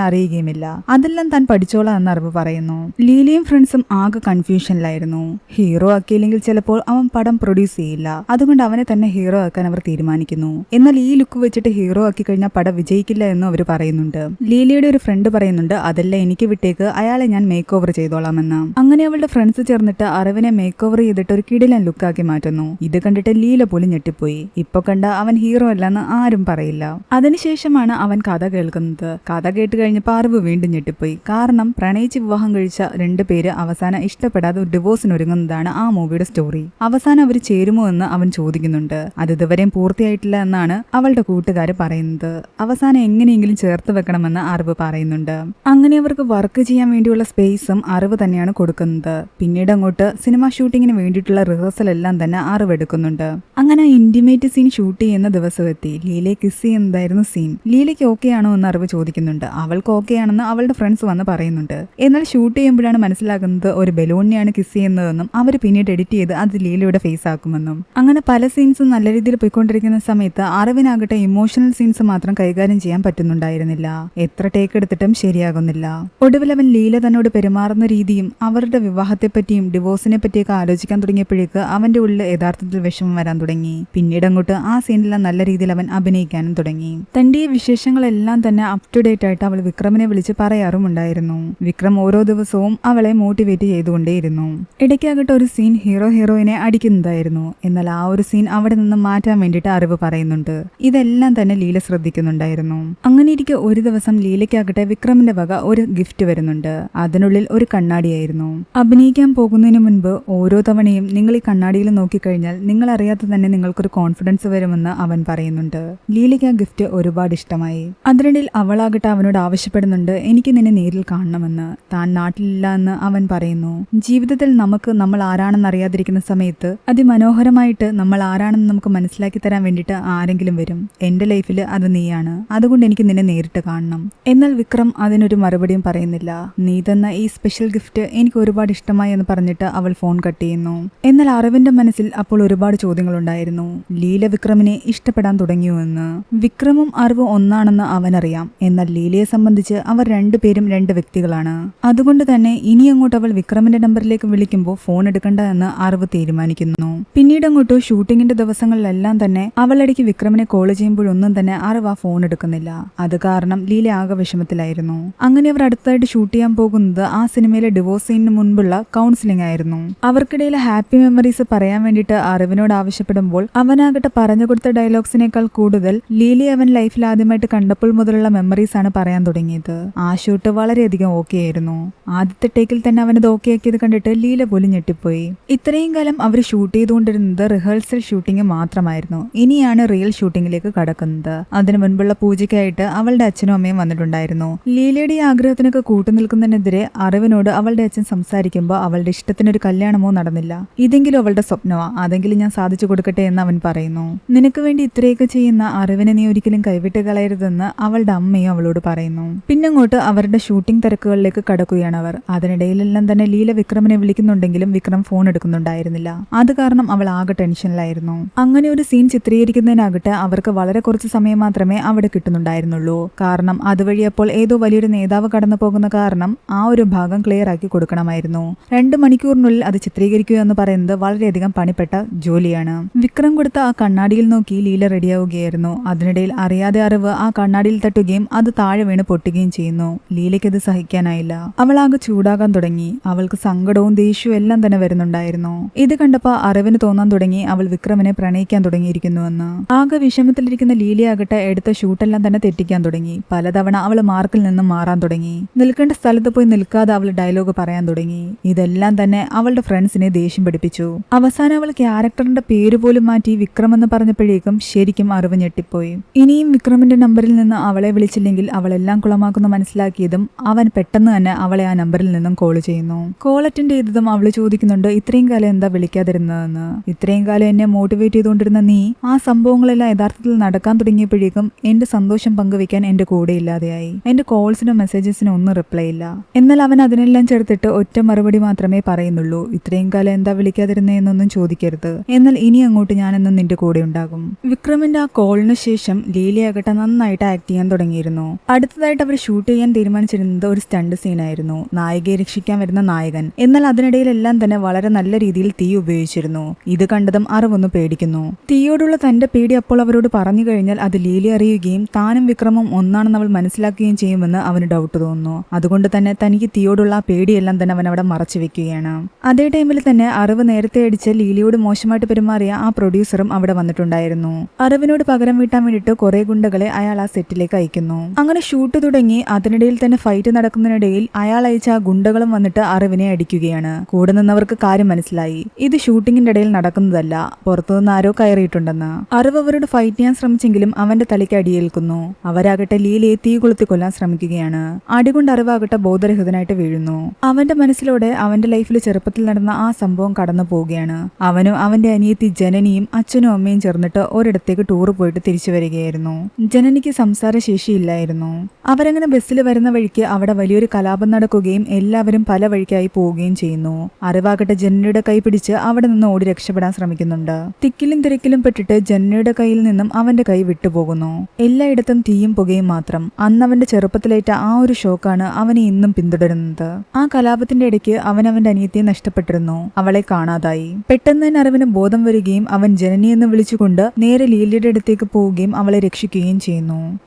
അറിയുകയുമില്ല. അതെല്ലാം താൻ പഠിച്ചോളാം എന്ന് അറിവ് പറയുന്നു. ലീലയും ഫ്രണ്ട്സും ആകെ കൺഫ്യൂഷനിലായിരുന്നു. ഹീറോ ആക്കിയില്ലെങ്കിൽ ചിലപ്പോൾ അവൻ പടം പ്രൊഡ്യൂസ് ചെയ്യില്ല. അതുകൊണ്ട് അവനെ തന്നെ ഹീറോ ആക്കാൻ അവർ തീരുമാനിക്കുന്നു. എന്നാൽ ഈ ലുക്ക് വെച്ചിട്ട് ഹീറോ ആക്കി കഴിഞ്ഞാൽ പടം വിജയിക്കില്ല എന്നും അവർ പറയുന്നുണ്ട്. ലീലയുടെ ഒരു ഫ്രണ്ട് പറയുന്നുണ്ട് അതല്ല എനിക്ക് വിട്ടേക്ക്. അയാളെ ഞാൻ മേക്ക് ഓവർ ചെയ്തോളാമെന്ന്. അങ്ങനെ അവളുടെ ഫ്രണ്ട്സ് ചേർന്നിട്ട് അറിവിനെ മേക്ക് ഓവർ ചെയ്തിട്ട് ഒരു കിടിലൻ ലുക്കാക്കി മാറ്റുന്നു. ഇത് കണ്ടിട്ട് ലീല പോലും ഞെട്ടിപ്പോയി. ഇപ്പൊ കണ്ട അവൻ ഹീറോ അല്ലെന്ന് ആരും പറയില്ല. അതിനുശേഷമാണ് അവൻ കഥ കേൾക്കുന്നത്. കഥ കേട്ട് കഴിഞ്ഞപ്പോൾ അറിവ് വീണ്ടും ഞെട്ടിപ്പോയി. കാരണം പ്രണയിച്ച് വിവാഹം കഴിച്ച രണ്ട് പേര് അവസാനം ഇഷ്ടപ്പെടാതെ ഡിവോഴ്സിനൊരുങ്ങുന്നതാണ് ആ മൂവിയുടെ സ്റ്റോറി അവസാനം അവർ ചേരുമോ എന്ന് അവൻ ചോദിക്കുന്നുണ്ട്. അത് ഇതുവരെയും പൂർത്തിയായിട്ടില്ല എന്നാണ് അവളുടെ കൂട്ടുകാർ പറയുന്നത്. അവസാനം എങ്ങനെയെങ്കിലും ചേർത്ത് വെക്കണമെന്ന് അറിവ് പറയുന്നുണ്ട്. അങ്ങനെ അവർക്ക് വർക്ക് ചെയ്യാൻ വേണ്ടിയുള്ള സ്പേസും അറിവ് തന്നെയാണ് കൊടുക്കുന്നത്. പിന്നീട് അങ്ങോട്ട് സിനിമ ഷൂട്ടിങ്ങിന് വേണ്ടിയിട്ടുള്ള റിഹേഴ്സൽ എല്ലാം തന്നെ അറിവ് എടുക്കുന്നുണ്ട് അങ്ങനെ ഇന്റിമേറ്റ് സീൻ ഷൂട്ട് ചെയ്യുന്ന ദിവസം എത്തി ലീലയെ കിസ് ചെയ്യുന്നതായിരുന്നു സീൻ ലീലയ്ക്ക് ഓക്കെ ആണോ എന്ന് അറിവ് ചോദിക്കുന്നുണ്ട്. അവൾക്ക് ഓക്കെ ആണെന്ന് അവളുടെ ഫ്രണ്ട്സ് വന്ന് പറയുന്നുണ്ട്. എന്നാൽ ഷൂട്ട് ചെയ്യുമ്പോഴാണ് മനസ്സിലാകുന്നത് ഒരു ബലൂണിനെയാണ് കിസ് ചെയ്യുന്നതെന്നും അവർ പിന്നീട് എഡിറ്റ് ചെയ്ത് അത് ലീലയുടെ ഫേസ് ആക്കുമെന്നും. അങ്ങനെ പല സീൻസും നല്ല രീതിയിൽ പോയിക്കൊണ്ടിരിക്കുന്ന സമയത്ത് അറിവിനാകട്ടെ ഇമോഷണൽ സീൻസ് മാത്രം കൈകാര്യം ചെയ്യാൻ പറ്റുന്നുണ്ടായിരുന്നില്ല. എത്ര ടേക്ക് എടുത്തിട്ടും ശരിയാകുന്നില്ല. ഒടുവിൽ അവൻ ലീല തന്നോട് പെരുമാറുന്ന രീതിയും അവരുടെ വിവാഹത്തെ പറ്റിയും ഡിവോഴ്സിനെ പറ്റിയൊക്കെ ആലോചിക്കാൻ തുടങ്ങിയപ്പോഴേക്ക് അവന്റെ ഉള്ളിൽ യഥാർത്ഥത്തിൽ വിഷമം വരാൻ തുടങ്ങി. പിന്നീട് അങ്ങോട്ട് ആ സീനിലെ നല്ല രീതിയിൽ അവൻ അഭിനയിക്കാനും തുടങ്ങി. തന്റെ ഈ വിശേഷങ്ങളെല്ലാം തന്നെ അപ് ടു ഡേറ്റ് ആയിട്ട് അവൾ വിക്രമിനെ വിളിച്ച് പറയാറുമുണ്ടായിരുന്നു. വിക്രം ഓരോ ദിവസവും അവളെ മോട്ടിവേറ്റ് ചെയ്തുകൊണ്ടേയിരുന്നു. ഇടയ്ക്കാകട്ടെ ഒരു സീൻ ഹീറോ ഹീറോയിനെ അടിക്കുന്നതായിരുന്നു. എന്നാൽ ആ ഒരു സീൻ അവിടെ നിന്ന് മാറ്റാൻ വേണ്ടിയിട്ട് അറിവ് പറയുന്നുണ്ട്. ഇതെല്ലാം തന്നെ ലീല ശ്രദ്ധിക്കുന്നുണ്ടായിരുന്നു. അങ്ങനെ ഇരിക്കെ ഒരു ദിവസം ലീലയ്ക്കാകട്ടെ വിക്രമിന്റെ വക ഒരു ഗിഫ്റ്റ് വരുന്നുണ്ട്. അതിനുള്ളിൽ ഒരു കണ്ണാടിയായിരുന്നു. അഭിനയിക്കാൻ പോകുന്നതിന് മുൻപ് ഓരോ തവണയും നിങ്ങൾ ഈ കണ്ണാടിയിൽ നോക്കിക്കഴിഞ്ഞാൽ നിങ്ങൾ അറിയാതെ തന്നെ നിങ്ങൾക്കൊരു കോൺഫിഡൻസ് വരുമെന്ന് അവൻ പറയുന്നുണ്ട്. ലീലയ്ക്ക് ആ ഗിഫ്റ്റ് ഒരുപാട് ഇഷ്ടമായി അതിനിടയിൽ അവളാകട്ടെ അവനോട് ആവശ്യപ്പെടുന്നുണ്ട് എനിക്ക് നിന്നെ നേരിൽ കാണണമെന്ന്. താൻ നാട്ടിലില്ല എന്ന് അവൻ പറയുന്നു. ജീവിതത്തിൽ നമുക്ക് നമ്മൾ ആരാണെന്ന് അറിയാതിരിക്കുന്ന സമയത്ത് അതിമനോഹരമായിട്ട് നമ്മൾ ആരാണെന്ന് നമുക്ക് മനസ്സിലാക്കി തരാൻ വേണ്ടിയിട്ട് ആരെങ്കിലും വരും. എന്റെ ലൈഫിൽ അത് നീയാണ്. അതുകൊണ്ട് എനിക്ക് നിന്നെ നേരിട്ട് കാണണം. എന്നാൽ വിക്രം അതിനൊരു മറുപടിയും പറയുന്നില്ല. നീ തന്ന ഈ സ്പെഷ്യൽ ഗിഫ്റ്റ് എനിക്ക് ഒരുപാട് ഇഷ്ടമായി എന്ന് പറഞ്ഞിട്ട് അവൾ ഫോൺ കട്ട് ചെയ്യുന്നു. എന്നാൽ അറിവിന്റെ മനസ്സിൽ അപ്പോൾ ഒരുപാട് ചോദ്യങ്ങളുണ്ടായിരുന്നു. ലീല വിക്രമിനെ ഇഷ്ടപ്പെടാൻ തുടങ്ങിയോ എന്ന്. വിക്രമും അറിവും ഒന്നാണെന്ന് അവനറിയാം. എന്നാൽ ലീലയെ സംബന്ധിച്ച് അവർ രണ്ടുപേരും രണ്ട് വ്യക്തികളാണ്. അതുകൊണ്ട് തന്നെ ഇനി അങ്ങോട്ട് അവൾ വിക്രമിന്റെ നമ്പറിലേക്ക് വിളിക്കുമ്പോൾ ഫോൺ എടുക്കണ്ട എന്ന് അറിവ് തീരുമാനിക്കുന്നു. പിന്നീട് അങ്ങോട്ട് ഷൂട്ടിങ്ങിന്റെ ദിവസങ്ങളിലെല്ലാം തന്നെ അവളടിക്ക് വിക്രമിനെ കോൾ ചെയ്യുമ്പോഴൊന്നും തന്നെ അറിവ് ആ ഫോൺ എടുക്കുന്നില്ല. അത് കാരണം ലീല ആകെ വിഷമത്തിലായിരുന്നു. അങ്ങനെ അവർ അടുത്തായിട്ട് ഷൂട്ട് ചെയ്യാൻ പോകുന്നത് ആ സിനിമയിലെ ഡിവോഴ്സ് സീനിന് മുൻപുള്ള കൗൺസിലിംഗ് ആയിരുന്നു. അവർക്കിടയിൽ ഹാപ്പി മെമ്മറീസ് പറയാൻ വേണ്ടിയിട്ട് അറിവിനോട് ആവശ്യപ്പെടുമ്പോൾ അവനാകട്ടെ പറഞ്ഞു കൊടുത്ത ഡയലോഗ്സിനേക്കാൾ കൂടുതൽ ലീലി അവൻ ലൈഫിൽ ആദ്യമായിട്ട് കണ്ടപ്പോൾ മുതലുള്ള മെമ്മറീസ് ആണ് പറയാൻ തുടങ്ങിയത്. ആ ഷൂട്ട് വളരെയധികം ഓക്കെ ആയിരുന്നു. ആദ്യത്തെ ടേക്കിൽ തന്നെ അവനത് ഓക്കെ ആക്കിയത് കണ്ടിട്ട് ലീല പോലും ഞെട്ടിപ്പോയി. ഇത്രയും കാലം അവർ ഷൂട്ട് ചെയ്തുകൊണ്ടിരുന്നത് റിഹേഴ്സൽ ഷൂട്ടിംഗ് മാത്രമായിരുന്നു. ഇനിയാണ് റിയൽ ഷൂട്ടിങ്ങിലേക്ക് കടക്കുന്നത്. അതിനു മുൻപുള്ള പൂജയ്ക്കായിട്ട് അവളുടെ അച്ഛനും അമ്മയും വന്നിട്ടുണ്ടായിരുന്നു. ലീലയുടെ ആഗ്രഹത്തിനൊക്കെ കൂട്ടുനിൽക്കുന്നതിനെതിരെ അറിവിനോട് അവളുടെ അച്ഛൻ സംസാരിക്കുമ്പോൾ അവളുടെ ഇഷ്ടത്തിനൊരു കല്യാണമോ നടന്നില്ല. ഇതെങ്കിലും അവളുടെ സ്വപ്നമാ. അതെങ്കിലും ഞാൻ സാധിച്ചു കൊടുക്കട്ടെ എന്ന് അവൻ പറയുന്നു. നിനക്ക് വേണ്ടി ഇത്രയൊക്കെ ചെയ്യുന്ന അറിവിനെ നീ ഒരിക്കലും കൈവിട്ട് കളയരുതെന്ന് അവളുടെ അമ്മയും അവളോട് പറയുന്നു. പിന്നങ്ങോട്ട് അവരുടെ ഷൂട്ടിംഗ് തിരക്കുകളിലേക്ക് കടക്കുകയാണ് അവർ. അതിനിടയിലെല്ലാം തന്നെ ലീല വിക്രമിനെ വിളിക്കുന്നുണ്ടെങ്കിലും വിക്രം ഫോൺ എടുക്കുന്നുണ്ടായിരുന്നില്ല. അത് കാരണം അവൾ ആകെ ടെൻഷനിലായിരുന്നു. അങ്ങനെ ഒരു സീൻ ചിത്രീകരിക്കുന്നതിനാകട്ടെ അവർക്ക് വളരെ കുറച്ച് സമയം മാത്രമേ അവിടെ കിട്ടുന്നുണ്ടായിരുന്നുള്ളൂ. കാരണം അതുവഴി അപ്പോൾ ഏതോ വലിയൊരു നേതാവ് കടന്നു പോകുന്ന കാരണം ആ ഒരു ഭാഗം ക്ലിയർ ആക്കി കൊടുക്കണമായിരുന്നു. രണ്ട് മണിക്കൂറിനുള്ളിൽ അത് ചിത്രീകരിക്കുക എന്ന് പറയുന്നത് വളരെയധികം പണിപ്പെട്ട ജോലിയാണ്. വിക്രം കൊടുത്ത ആ കണ്ണാടിയിൽ നോക്കി ലീല റെഡിയാവുകയായിരുന്നു അതിനിടയിൽ അറിയാതെ അറിവ് ആ കണ്ണാടിയിൽ തട്ടുകയും അത് താഴെ വീണ് പൊട്ടുകയും ചെയ്യുന്നു. ലീലയ്ക്ക് അത് സഹിക്കാനായില്ല. അവൾ ആകെ ചൂടാകാൻ തുടങ്ങി. അവൾക്ക് സങ്കടവും ദേഷ്യവും എല്ലാം തന്നെ വരുന്നുണ്ടായിരുന്നു. ഇത് കണ്ടപ്പോ അറിവിന് തോന്നാൻ തുടങ്ങി. അവൾ വിക്രമിനെ പ്രണയിക്കാൻ തുടങ്ങിയിരിക്കുന്നുവെന്ന്. ആകെ വിഷമത്തിലിരിക്കുന്ന ലീലയാകട്ടെ എടുത്ത ഷൂട്ടെല്ലാം തന്നെ തെറ്റിക്കാൻ തുടങ്ങി. പലതവണ അവൾ മാർക്കിൽ നിന്നും മാറാൻ തുടങ്ങി. നിൽക്കേണ്ട സ്ഥലത്ത് പോയി നിൽക്കാതെ അവൾ ഡയലോഗ് പറയാൻ തുടങ്ങി. ഇതെല്ലാം തന്നെ അവളുടെ ഫ്രണ്ട്സിനെ ദേഷ്യം പഠിപ്പിച്ചു അവസാനം അവൾ ക്യാരക്ടറിന്റെ പേര് പോലും മാറ്റി വിക്രം എന്ന് പറഞ്ഞപ്പോഴേക്കും ശരിക്കും അറിവ് ഞെട്ടിപ്പോയി. ഇനിയും വിക്രമിന്റെ നമ്പറിൽ നിന്ന് അവളെ വിളിച്ചില്ലെങ്കിൽ അവളെല്ലാം കുളമാക്കുന്ന മനസ്സിലാക്കിയതും അവൻ പെട്ടെന്ന് തന്നെ അവളെ ആ നമ്പറിൽ നിന്നും കോൾ ചെയ്യുന്നു. കോൾ അറ്റൻഡ് ചെയ്തതും അവൾ ചോദിക്കുന്നുണ്ട് ഇത്രയും കാലം എന്താ വിളിക്കാതിരുന്നതെന്ന്? ഇത്രയും കാലം എന്നെ മോട്ടിവേറ്റ് ചെയ്തുകൊണ്ടിരുന്ന നീ ആ സംഭവങ്ങളെല്ലാം യഥാർത്ഥത്തിൽ നടക്കാൻ തുടങ്ങിയപ്പോഴേക്കും എന്റെ സന്തോഷം പങ്കുവെക്കാൻ എന്റെ കൂടെ ഇല്ലാതെയായി. എന്റെ കോൾസിനും മെസ്സേജസിനും ഒന്നും റിപ്ലൈ ഇല്ല. എന്നാൽ അവൻ അതിനെല്ലാം ചേർത്തിട്ട് ഒറ്റ മറുപടി മാത്രമേ പറയുന്നുള്ളൂ. ഇത്രയും കാലം എന്താ വിളിക്കാതിരുന്നതെന്നൊന്നും ചോദിക്കരുത്. എന്നാൽ ഇനി അങ്ങോട്ട് ഞാനെന്നും നിന്റെ കൂടെ ഉണ്ടാകും. വിക്രമിന്റെ ആ കോളിന് ശേഷം ലീലയാകട്ടെ നന്നായിട്ട് ആക്ട് ചെയ്യാൻ തുടങ്ങിയിരുന്നു. അടുത്തതായിട്ട് അവർ ഷൂട്ട് ചെയ്യാൻ തീരുമാനിച്ചിരുന്നത് ഒരു സ്റ്റണ്ട് സീനായിരുന്നു നായികയെ രക്ഷിക്കാൻ വരുന്ന നായകൻ. എന്നാൽ അതിനിടയിലെല്ലാം തന്നെ വളരെ നല്ല രീതിയിൽ തീ ഉപയോഗിച്ചിരുന്നു. ഇത് കണ്ടതും അറിവൊന്ന് പേടിക്കുന്നു. തീയോടുള്ള തന്റെ പേടി അപ്പോൾ അവരോട് പറഞ്ഞു കഴിഞ്ഞാൽ അത് ലീലി അറിയുകയും താനും വിക്രമും ഒന്നാണെന്ന് അവൾ മനസ്സിലാക്കുകയും ചെയ്യുമെന്ന് അവന് ഡൗട്ട് തോന്നുന്നു. അതുകൊണ്ട് തന്നെ തനിക്ക് തീയോടുള്ള ആ പേടിയെല്ലാം തന്നെ അവൻ അവിടെ മറച്ചു വെക്കുകയാണ്. അതേ ടൈമിൽ തന്നെ അറിവ് നേരത്തെ അടിച്ച് ലീലിയോട് മോശമായിട്ട് പെരുമാറിയ ആ പ്രൊഡ്യൂസറും അവിടെ വന്നിട്ടുണ്ടായിരുന്നു. അറിവിനോട് പകരം വീട്ടാൻ വേണ്ടിയിട്ട് കുറെ ഗുണ്ടകളെ അയാൾ ആ സെറ്റിലേക്ക് അയക്കുന്നു. അങ്ങനെ ഷൂട്ട് തുടങ്ങി അതിനിടയിൽ തന്നെ ഫൈറ്റ് നടക്കുന്നതിനിടയിൽ അയാൾ അയച്ച ഗുണ്ടകളും വന്നിട്ട് അറിവിനെ അടിക്കുകയാണ്. കൂടെ നിന്നവർക്ക് കാര്യം മനസ്സിലായി. ഇത് ഷൂട്ടിങ്ങിന്റെ ഇടയിൽ നടക്കുന്നതല്ല. പുറത്തുനിന്ന് ആരോ കയറിയിട്ടുണ്ടെന്ന്. അറിവ് അവരോട് ഫൈറ്റ് ചെയ്യാൻ ശ്രമിച്ചെങ്കിലും അവന്റെ തലയ്ക്ക് അടിയേൽക്കുന്നു. അവരാകട്ടെ ലീലയെ തീ കൊളുത്തി കൊല്ലാൻ ശ്രമിക്കുകയാണ്. അടികൊണ്ട് അറിവാകട്ടെ ബോധരഹിതനായിട്ട് വീഴുന്നു. അവന്റെ മനസ്സിലൂടെ അവന്റെ ലൈഫിൽ ചെറുപ്പത്തിൽ നടന്ന ആ സംഭവം കടന്നു പോവുകയാണ്. അവനും അവന്റെ അനിയത്തി ജനനിയും അച്ഛനും അമ്മയും ചേർന്നിട്ട് ഒരിടത്തേക്ക് ടൂർ പോയിട്ട് തിരിച്ചു വരികയായിരുന്നു. ജനനിക്ക് സംസാരശേഷിയില്ലായിരുന്നു. അവരങ്ങനെ ബസ്സിൽ വരുന്ന വഴിക്ക് അവിടെ വലിയൊരു കലാപം നടക്കുകയും എല്ലാവരും പല വഴിക്കായി പോവുകയും ചെയ്യുന്നു. അറിവാകട്ടെ ജനനയുടെ കൈ പിടിച്ച് അവിടെ നിന്ന് ഓടി രക്ഷപ്പെടാൻ ശ്രമിക്കുന്നുണ്ട്. തിക്കിലും തിരക്കിലും പെട്ടിട്ട് ജനനയുടെ കയ്യിൽ നിന്നും അവന്റെ കൈ വിട്ടുപോകുന്നു. എല്ലായിടത്തും തീയും പുകയും മാത്രം. അന്ന് അവന്റെ ചെറുപ്പത്തിലേറ്റ ആ ഒരു ഷോക്കാണ് അവനെ ഇന്നും പിന്തുടരുന്നത്. ആ കലാപത്തിന്റെ ഇടയ്ക്ക് അവൻ അവന്റെ അനിയത്തിയെ നഷ്ടപ്പെട്ടിരുന്നു. അവളെ കാണാതായി. പെട്ടെന്ന് തന്നെ അറിവിന് ബോധം വരികയും അവൻ ജനനി എന്ന് വിളിച്ചുകൊണ്ട് നേരെ ലീലയുടെ അടുത്തേക്ക് പോവുകയും അവളെ രക്ഷിക്കുകയും ചെയ്യുന്നു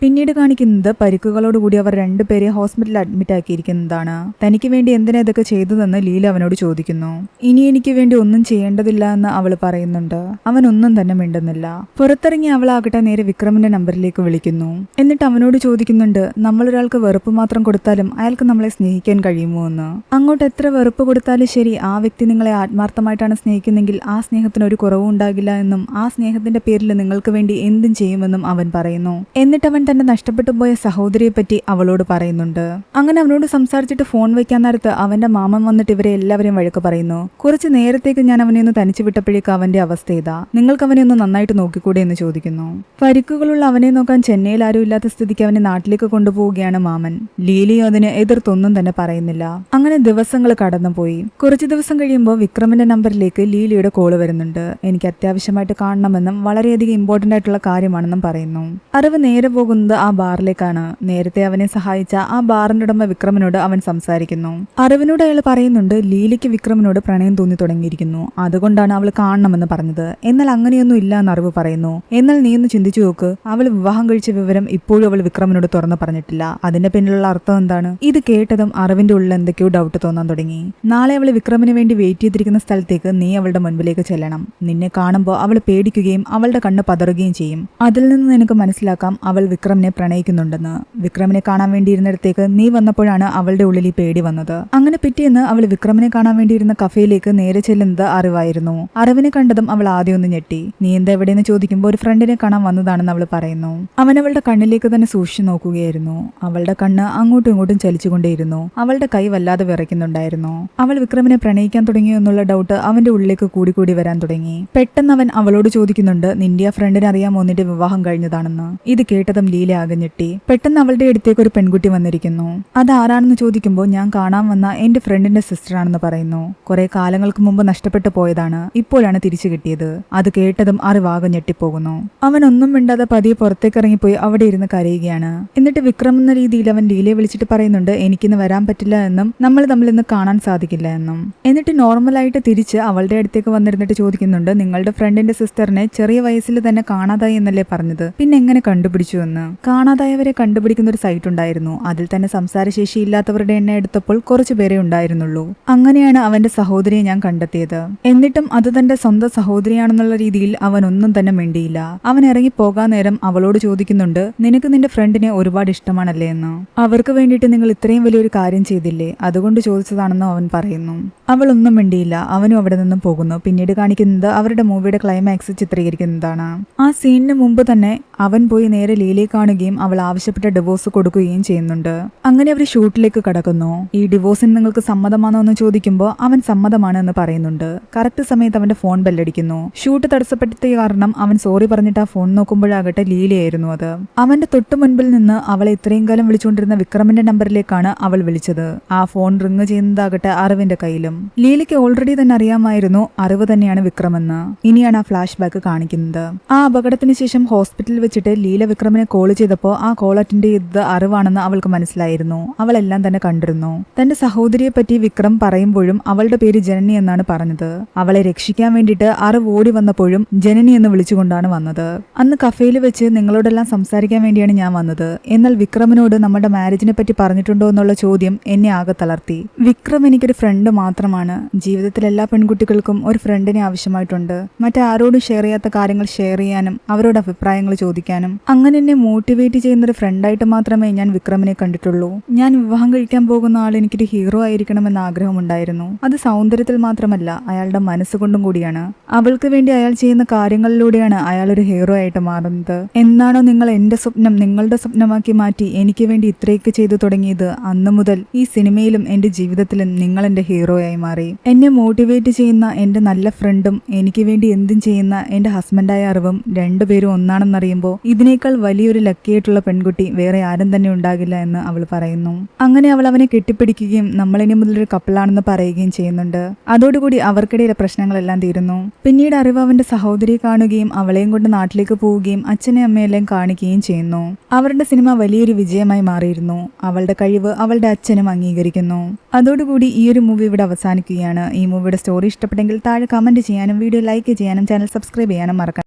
പിന്നീട് കാണിക്കുന്നത് പരിക്കുകളോടുകൂടി അവർ രണ്ടുപേരെ ഹോസ്പിറ്റലിൽ അഡ്മിറ്റ് ആക്കിയിരിക്കുന്നതാണ്. തനിക്ക് വേണ്ടി എന്തിനാ ഇതൊക്കെ ചെയ്തതെന്ന് ലീല അവനോട് ചോദിക്കുന്നു. ഇനി എനിക്ക് വേണ്ടി ഒന്നും ചെയ്യേണ്ടതില്ല എന്ന് അവൾ പറയുന്നുണ്ട്. അവൻ ഒന്നും തന്നെ മിണ്ടുന്നില്ല. പുറത്തിറങ്ങി അവളാകട്ടെ നേരെ വിക്രമിന്റെ നമ്പറിലേക്ക് വിളിക്കുന്നു. എന്നിട്ട് അവനോട് ചോദിക്കുന്നുണ്ട് നമ്മളൊരാൾക്ക് വെറുപ്പ് മാത്രം കൊടുത്താലും അയാൾക്ക് നമ്മളെ സ്നേഹിക്കാൻ കഴിയുമോ എന്ന്? അങ്ങോട്ട് എത്ര വെറുപ്പ് കൊടുത്താലും ശരി ആ വ്യക്തി നിങ്ങളെ ആത്മാർത്ഥമായിട്ടാണ് സ്നേഹിക്കുന്നെങ്കിൽ ആ സ്നേഹത്തിന് ഒരു കുറവും ഉണ്ടാകില്ല എന്നും ആ സ്നേഹത്തിന്റെ പേരിൽ നിങ്ങൾക്ക് വേണ്ടി എന്തും ചെയ്യുമെന്നും അവൻ പറയുന്നു. എന്നിട്ട് അവൻ തന്റെ നഷ്ടപ്പെട്ടു പോയ സഹോദരിയെ പറ്റി അവളോട് പറയുന്നുണ്ട്. അങ്ങനെ അവനോട് സംസാരിച്ചിട്ട് ഫോൺ വെക്കാൻ നേരത്ത് അവന്റെ മാമൻ വന്നിട്ട് ഇവരെ എല്ലാവരെയും വഴക്ക് പറയുന്നു. കുറച്ച് നേരത്തേക്ക് ഞാൻ അവനെ ഒന്ന് തനിച്ചു വിട്ടപ്പോഴേക്ക് അവന്റെ അവസ്ഥ ഇതാ. നിങ്ങൾക്ക് അവനെ ഒന്ന് നന്നായിട്ട് നോക്കിക്കൂടെ എന്ന് ചോദിക്കുന്നു. പരിക്കുകളുള്ള അവനെ നോക്കാൻ ചെന്നൈയിൽ ആരും ഇല്ലാത്ത സ്ഥിതിക്ക് അവനെ നാട്ടിലേക്ക് കൊണ്ടുപോവുകയാണ് മാമൻ. ലീലിയോ അതിന് എതിർത്തൊന്നും തന്നെ പറയുന്നില്ല. അങ്ങനെ ദിവസങ്ങൾ കടന്നുപോയി. കുറച്ച് ദിവസം കഴിയുമ്പോൾ വിക്രമിന്റെ നമ്പറിലേക്ക് ലീലിയുടെ കോൾ വരുന്നുണ്ട്. എനിക്ക് അത്യാവശ്യമായിട്ട് കാണണമെന്നും വളരെയധികം ഇമ്പോർട്ടന്റ് ആയിട്ടുള്ള കാര്യമാണെന്നും പറയുന്നു. അറിവ് നേരെ പോകുന്നത് ആ ബാറിലേക്കാണ്. നേരത്തെ അവനെ സഹായിച്ച ആ ബാറിന്റെ ഉടമ വിക്രമനോട് അവൻ സംസാരിക്കുന്നു. അറിവിനോട് അയാൾ പറയുന്നുണ്ട് ലീലയ്ക്ക് വിക്രമനോട് പ്രണയം തോന്നി തുടങ്ങിയിരിക്കുന്നു. അതുകൊണ്ടാണ് അവൾ കാണണമെന്ന് പറഞ്ഞത്. എന്നാൽ അങ്ങനെയൊന്നും ഇല്ല എന്ന് അറിവ് പറയുന്നു. എന്നാൽ നീ ഒന്ന് ചിന്തിച്ചു നോക്ക്. അവൾ വിവാഹം കഴിച്ച വിവരം ഇപ്പോഴും അവൾ വിക്രമനോട് തുറന്നു പറഞ്ഞിട്ടില്ല. അതിന്റെ പിന്നിലുള്ള അർത്ഥം എന്താണ്? ഇത് കേട്ടതും അറിവിന്റെ ഉള്ളിൽ എന്തൊക്കെയോ ഡൗട്ട് തോന്നാൻ തുടങ്ങി. നാളെ അവൾ വിക്രമിന് വേണ്ടി വെയിറ്റ് ചെയ്തിരിക്കുന്ന സ്ഥലത്തേക്ക് നീ അവളുടെ മുൻപിലേക്ക് ചെല്ലണം. നിന്നെ കാണുമ്പോൾ അവൾ പേടിക്കുകയും അവളുടെ കണ്ണ് പതറുകയും ചെയ്യും. അതിൽ നിന്ന് നിനക്ക് മനസ്സിലാക്കാം അവൾ വിക്രമിനെ പ്രണയിക്കുന്നുണ്ടെന്ന്. വിക്രമിനെ കാണാൻ വേണ്ടിയിരുന്നിടത്തേക്ക് നീ വന്നപ്പോഴാണ് അവളുടെ ഉള്ളിൽ ഈ പേടി വന്നത്. അങ്ങനെ പിറ്റേന്ന് അവൾ വിക്രമിനെ കാണാൻ വേണ്ടിയിരുന്ന കഫയിലേക്ക് നേരെ ചെല്ലുന്നത് അറിവായിരുന്നു. അറിവിനെ കണ്ടതും അവൾ ആദ്യം ഒന്ന് ഞെട്ടി. നീ എന്താ എവിടെയെന്ന് ചോദിക്കുമ്പോൾ ഒരു ഫ്രണ്ടിനെ കാണാൻ വന്നതാണെന്ന് അവൾ പറയുന്നു. അവൻ അവളുടെ കണ്ണിലേക്ക് തന്നെ സൂക്ഷിച്ചു നോക്കുകയായിരുന്നു. അവളുടെ കണ്ണ് അങ്ങോട്ടും ഇങ്ങോട്ടും ചലിച്ചുകൊണ്ടേയിരുന്നു. അവളുടെ കൈ വല്ലാതെ വിറയ്ക്കുന്നുണ്ടായിരുന്നു. അവൾ വിക്രമിനെ പ്രണയിക്കാൻ തുടങ്ങിയോ എന്നുള്ള ഡൗട്ട് അവന്റെ ഉള്ളിലേക്ക് കൂടി കൂടി വരാൻ തുടങ്ങി. പെട്ടെന്ന് അവൻ അവളോട് ചോദിക്കുന്നുണ്ട് നിന്റെ ആ ഫ്രണ്ടിനെ അറിയാമോ? നിന്റെ വിവാഹം കഴിഞ്ഞതാണെന്ന്. ഇത് കേട്ടതും ലീല അകഞ്ഞിട്ടി പെട്ടെന്ന് അവളുടെ അടുത്തേക്ക് ഒരു പെൺകുട്ടി വന്നിരിക്കുന്നു. അത് ആരാണെന്ന് ചോദിക്കുമ്പോൾ ഞാൻ കാണാൻ വന്ന എന്റെ ഫ്രണ്ടിന്റെ സിസ്റ്റർ ആണെന്ന് പറയുന്നു. കുറെ കാലങ്ങൾക്ക് മുമ്പ് നഷ്ടപ്പെട്ടു പോയതാണ്. ഇപ്പോഴാണ് തിരിച്ചു കിട്ടിയത്. അത് കേട്ടതും അറിവാകെ ഞെട്ടിപ്പോകുന്നു. അവൻ ഒന്നും മിണ്ടാതെ പതിയെ പുറത്തേക്ക് ഇറങ്ങിപ്പോയി അവിടെ ഇരുന്ന് കരയുകയാണ്. എന്നിട്ട് വിക്രം എന്ന രീതിയിൽ അവൻ ലീലയെ വിളിച്ചിട്ട് പറയുന്നുണ്ട് എനിക്കിന്ന് വരാൻ പറ്റില്ല എന്നും നമ്മൾ തമ്മിൽ ഇന്ന് കാണാൻ സാധിക്കില്ല എന്നും. എന്നിട്ട് നോർമലായിട്ട് തിരിച്ച് അവളുടെ അടുത്തേക്ക് വന്നിരുന്നിട്ട് ചോദിക്കുന്നുണ്ട് നിങ്ങളുടെ ഫ്രണ്ടിന്റെ സിസ്റ്ററിനെ ചെറിയ വയസ്സിൽ തന്നെ കാണാതായി എന്നല്ലേ പറഞ്ഞത്? പിന്നെ എങ്ങനെ കണ്ടുപിടിച്ചു എന്ന് കാണാതായവരെ കണ്ടുപിടിക്കുന്ന ഒരു സൈറ്റ് ഉണ്ടായിരുന്നു. അതിൽ തന്നെ സംസാരശേഷി ഇല്ലാത്തവരുടെ എണ്ണ എടുത്തപ്പോൾ കുറച്ചു പേരെ ഉണ്ടായിരുന്നുള്ളൂ. അങ്ങനെയാണ് അവന്റെ സഹോദരിയെ ഞാൻ കണ്ടെത്തിയത്. എന്നിട്ടും അത് തന്റെ സ്വന്തം സഹോദരിയാണെന്നുള്ള രീതിയിൽ അവൻ ഒന്നും തന്നെ മിണ്ടിയില്ല. അവൻ ഇറങ്ങി പോകാൻ നേരം അവളോട് ചോദിക്കുന്നുണ്ട് നിനക്ക് നിന്റെ ഫ്രണ്ടിനെ ഒരുപാട് ഇഷ്ടമാണല്ലേ എന്ന്? അവർക്ക് വേണ്ടിയിട്ട് നിങ്ങൾ ഇത്രയും വലിയൊരു കാര്യം ചെയ്തില്ലേ? അതുകൊണ്ട് ചോദിച്ചതാണെന്ന് അവൻ പറയുന്നു. അവൾ ഒന്നും മിണ്ടിയില്ല. അവനും അവിടെ നിന്നും പോകുന്നു. പിന്നീട് കാണിക്കുന്നത് അവരുടെ മൂവിയുടെ ക്ലൈമാക്സ് ചിത്രീകരിക്കുന്നതാണ്. ആ സീനിന് മുമ്പ് തന്നെ അവൻ പോയി നേരെ ലീലയെ കാണുകയും അവൾ ആവശ്യപ്പെട്ട ഡിവോഴ്സ് കൊടുക്കുകയും ചെയ്യുന്നുണ്ട്. അങ്ങനെ അവർ ഷൂട്ടിലേക്ക് കടക്കുന്നു. ഈ ഡിവോഴ്സിന് നിങ്ങൾക്ക് സമ്മതമാണോ എന്ന് ചോദിക്കുമ്പോൾ അവൻ സമ്മതമാണ് എന്ന് പറയുന്നുണ്ട്. കറക്റ്റ് സമയത്ത് അവന്റെ ഫോൺ ബെല്ലടിക്കുന്നു. ഷൂട്ട് തടസ്സപ്പെടുത്തിയ കാരണം അവൻ സോറി പറഞ്ഞിട്ട് ആ ഫോൺ നോക്കുമ്പോഴാകട്ടെ ലീലയായിരുന്നു അത്. അവന്റെ തൊട്ടു മുൻപിൽ നിന്ന് അവളെ ഇത്രയും കാലം വിളിച്ചുകൊണ്ടിരുന്ന വിക്രമിന്റെ നമ്പറിലേക്കാണ് അവൾ വിളിച്ചത്. ആ ഫോൺ റിങ് ചെയ്യുന്നതാകട്ടെ അറിവിന്റെ കയ്യിലും. ലീലയ്ക്ക് ഓൾറെഡി തന്നെ അറിയാമായിരുന്നു അറിവ് തന്നെയാണ് വിക്രമെന്ന്. ഇനിയാണ് ആ ഫ്ലാഷ് ബാക്ക് കാണിക്കുന്നത്. ആ അപകടത്തിന് ശേഷം ഹോസ്പിറ്റലിൽ വെച്ചിട്ട് ലീല വിക്രമിനെ കോൾ ചെയ്തപ്പോൾ ആ കോൾ അറ്റൻഡ് ചെയ്തത് അറിവാണെന്ന് അവൾക്ക് മനസ്സിലായിരുന്നു. അവളെല്ലാം തന്നെ കണ്ടിരുന്നു. തന്റെ സഹോദരിയെ പറ്റി വിക്രം പറയുമ്പോഴും അവളുടെ പേര് ജനനി എന്നാണ് പറഞ്ഞത്. അവളെ രക്ഷിക്കാൻ വേണ്ടിയിട്ട് അറിവ് ഓടി വന്നപ്പോഴും ജനനി എന്ന് വിളിച്ചുകൊണ്ടാണ് വന്നത്. അന്ന് കഫേയിൽ വെച്ച് നിങ്ങളോടെല്ലാം സംസാരിക്കാൻ വേണ്ടിയാണ് ഞാൻ വന്നത്. എന്നാൽ വിക്രമിനോട് നമ്മുടെ മാരേജിനെ പറ്റി പറഞ്ഞിട്ടുണ്ടോ എന്നുള്ള ചോദ്യം എന്നെ ആകെ തളർത്തി. വിക്രം എനിക്കൊരു ഫ്രണ്ട് മാത്രമാണ്. ജീവിതത്തിൽ എല്ലാ പെൺകുട്ടികൾക്കും ഒരു ഫ്രണ്ടിനെ ആവശ്യമായിട്ടുണ്ട്. മറ്റാരോടും ഷെയർ ചെയ്യാത്ത കാര്യങ്ങൾ ഷെയർ ചെയ്യാനും അവരോട് അഭിപ്രായങ്ങൾ ചോദിക്കാനും അങ്ങനെ എന്നെ മോട്ടിവേറ്റ് ചെയ്യുന്ന ഒരു ഫ്രണ്ടായിട്ട് മാത്രമേ ഞാൻ വിക്രമിനെ കണ്ടിട്ടുള്ളൂ. ഞാൻ വിവാഹം കഴിക്കാൻ പോകുന്ന ആൾ എനിക്കൊരു ഹീറോ ആയിരിക്കണമെന്ന് ആഗ്രഹമുണ്ടായിരുന്നു. അത് സൗന്ദര്യത്തിൽ മാത്രമല്ല അയാളുടെ മനസ്സുകൊണ്ടും കൂടിയാണ്. അവൾക്ക് വേണ്ടി അയാൾ ചെയ്യുന്ന കാര്യങ്ങളിലൂടെയാണ് അയാൾ ഒരു ഹീറോ ആയിട്ട് മാറുന്നത്. എന്നാണോ നിങ്ങൾ എന്റെ സ്വപ്നം നിങ്ങളുടെ സ്വപ്നമാക്കി മാറ്റി എനിക്ക് വേണ്ടി ഇത്രയൊക്കെ ചെയ്തു തുടങ്ങിയത്? അന്ന് മുതൽ ഈ സിനിമയിലും എന്റെ ജീവിതത്തിലും നിങ്ങൾ എന്റെ ഹീറോയായി മാറി. എന്നെ മോട്ടിവേറ്റ് ചെയ്യുന്ന എന്റെ നല്ല ഫ്രണ്ടും എനിക്ക് വേണ്ടി എന്തും ചെയ്യുന്ന എന്റെ ഹസ്ബൻഡായ അറിവും രണ്ടുപേരും ഒന്നാണെന്നറിയുമ്പോൾ ഇതിനേക്കാൾ വലിയൊരു ലക്കിയായിട്ടുള്ള പെൺകുട്ടി വേറെ ആരും തന്നെ ഉണ്ടാകില്ല എന്ന് അവൾ പറയുന്നു. അങ്ങനെ അവൾ അവനെ കെട്ടിപ്പിടിക്കുകയും നമ്മളിനി ഒരു കപ്പിളാണെന്ന് പറയുകയും ചെയ്യുന്നുണ്ട്. അതോടുകൂടി അവർക്കിടയിലെ പ്രശ്നങ്ങളെല്ലാം തീരുന്നു. പിന്നീട് അറിവ് അവന്റെ സഹോദരിയെ കാണുകയും അവളെയും കൊണ്ട് നാട്ടിലേക്ക് പോവുകയും അച്ഛനെയും അമ്മയെല്ലാം കാണിക്കുകയും ചെയ്യുന്നു. അവരുടെ സിനിമ വലിയൊരു വിജയമായി മാറിയിരുന്നു. അവളുടെ കഴിവ് അവളുടെ അച്ഛനും അംഗീകരിക്കുന്നു. അതോടുകൂടി ഈ ഒരു മൂവി ഇവിടെ അവസാനിക്കുകയാണ്. ഈ മൂവിയുടെ സ്റ്റോറി ഇഷ്ടപ്പെട്ടെങ്കിൽ താഴെ കമന്റ് ചെയ്യാനും വീഡിയോ ലൈക്ക് ചെയ്യാനും ചാനൽ സബ്സ്ക്രൈബ് ചെയ്യാനും മറക്കണം